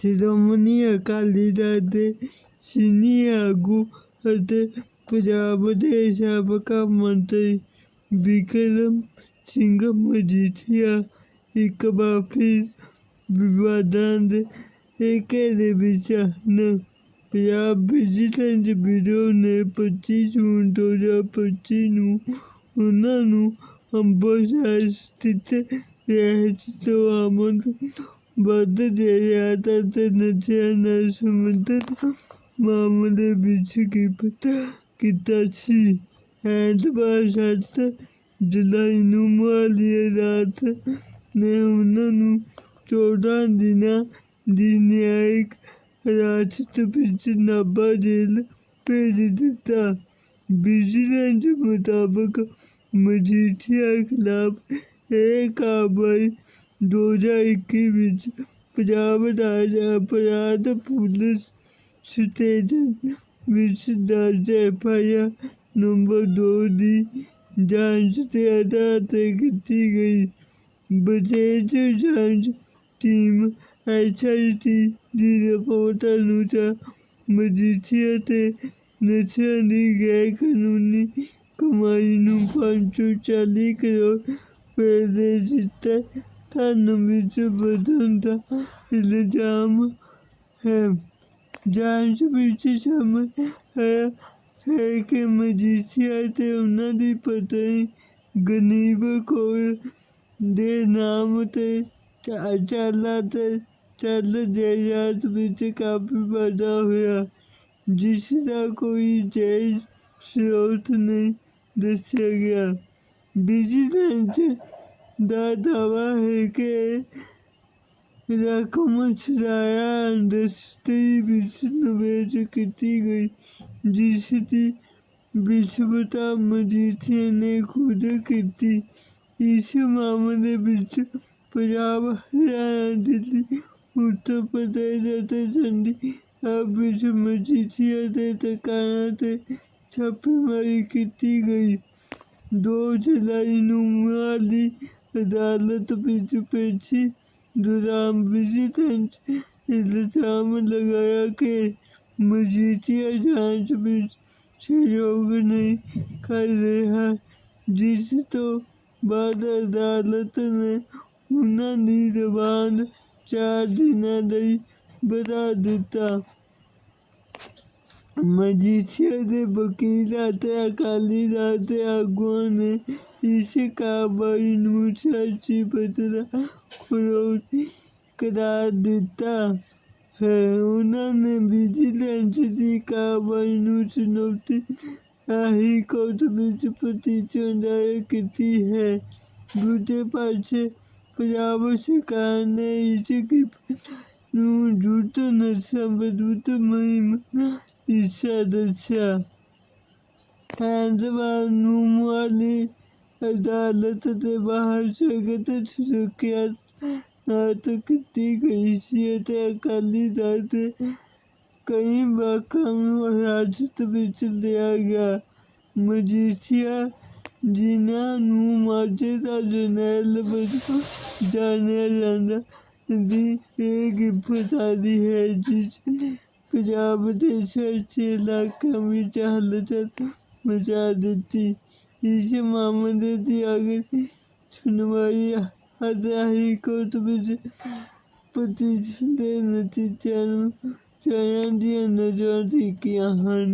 شومنی اکالی دل کے سیئر آگو یا پہابق منتری بکرم سنگھ مجھے ایک بار پھر واضح وجیلس بیو نے پچیس جون دو ہزار پچی نو امرسر ستم ਦੇ ਜ਼ਿਆਦਾ ਤੇ ਨਸ਼ਿਆਂ ਨਾਲ ਸੰਬੰਧਿਤ ਮਾਮਲੇ ਵਿੱਚ ਕੀ ਪਤਾ ਕਿਤਾ ਸੀ ਐਂਡ 7 ਜੁਲਾਈ ਨੂੰ ਮਾਲੀਏ ਰਾਤ ਨੇ ਉਹਨਾਂ ਨੂੰ 14 ਦਿਨਾਂ ਦੀ ਨਿਆਇਕ ਹਿਰਾਸਤ ਵਿੱਚ ਨਾਭਾ ਜੇਲ ਭੇਜ ਦਿੱਤਾ ਵਿਜੀਲੈਂਸ ਮੁਤਾਬਕ ਮਜੀਠੀਆ ਖਿਲਾਫ ਇਹ ਕਾਰਵਾਈ دو ہزار ایکی راج اپرا پولیس سٹیج درج ایف آئی آر نمبر دوس کے ادارے کی گئی بھائیز جانچ team H I T report انسان مجھے نشانی گیر قانونی کمائی نے پانچ سو چالیس کروڑ روپئے دے د ਧਰਮ ਵਿੱਚ ਬਦਲਣ ਦਾ ਇਲਜ਼ਾਮ ਹੈ ਜਾਂਚ ਵਿੱਚ ਸ਼ਾਮਲ ਹੈ ਹੈ ਕਿ ਮਜੀਠੀਆ ਤੇ ਉਹਨਾਂ ਦੀ ਪਤਨੀ ਗਨੀਬ ਕੌਰ ਦੇ ਨਾਮ ਤੇ ਚਾਲਾ ਤੇ ਚੱਲ ਜਾਇਦਾਦ ਵਿੱਚ ਕਾਫੀ ਵਾਧਾ ਹੋਇਆ ਜਿਸ ਦਾ ਕੋਈ ਜਾਇਜ਼ ਸਰੋਤ ਨਹੀਂ ਦੱਸਿਆ ਗਿਆ ਬਿਜਨਸ دعوی ہے کہ رقم سجایا گئی جس کی بسمتا مجھے نے خود کی اس معاملے پنجاب ہریا دلی اتر پردیش چنڈیش مجھے ٹکایا چھاپے ماری گئی دو جائی نالی عدالت پیشی دوران وجیلس الزام لگایا کہ مجھے جانچ سہیوگ نہیں کر رہا جس تو بعد عدالت نے انہوں نے روانڈ چار دن دیتا دجیے کے وکیل اکالی دل کے آگوا نے کاروبائی پت فروخت کرا دن نے وجیلینس کی کاروائی چھوتی چند دائر کی ہے دوسرے پاس پنجاب سرکار نے اس مجھے مہم حصہ دسایا حیدربار عدالت نے باہر شرکت شروع کیا نہ تو کتنی قیشیت اکالی ذات کئی مقام راجت بھی لیا گیا مجیسیا جینا نو ماجد جنیل بچ کو جانے لانا دی ایک اپتا دی ہے جی چلی کجاب دیشہ چیلا کمی چاہل مچا مجھا دیتی ਇਸ ਮਾਮਲੇ ਦੀ ਅਗਲੀ ਸੁਣਵਾਈ ਅੱਜ ਹਾਈ ਕੋਰਟ ਵਿੱਚ ਪਟੀਸ਼ਨ ਦੇ ਨਤੀਜਿਆਂ ਨੂੰ ਜਾਣਨ ਦੀਆਂ ਨਜ਼ਰ ਟਿਕੀਆਂ ਹਨ